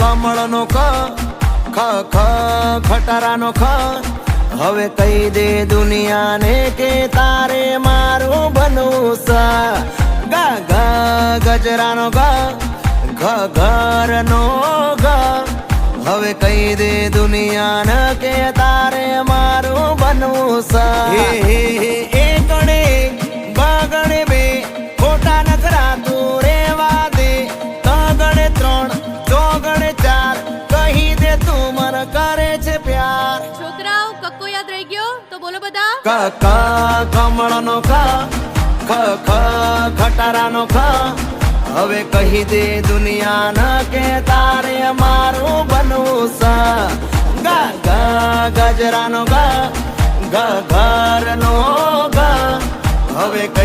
કમળનો ખ ખ ખ, ખટારાનો ખ. હવે કહી દે દુનિયાને કે તારે મારું બનવું સા ગા ગા, ગજરાનો ગા, ઘ, ઘરનો ગ. હવે કહી દે દુનિયાને કે તારે મારું બનવું સા મને કરે છે પ્યાર. છોકરાઓ કક્કો યાદ રહી ગયો? તો બોલો બધા. ક ક કમળનો ક ખ ખ ખટારાનો ખ. હવે કહી દે દુનિયાના કે તારે મારું બનવું સ. ગા ગા ગજરાનો ગા ગ ઘરનો ગા. હવે કહી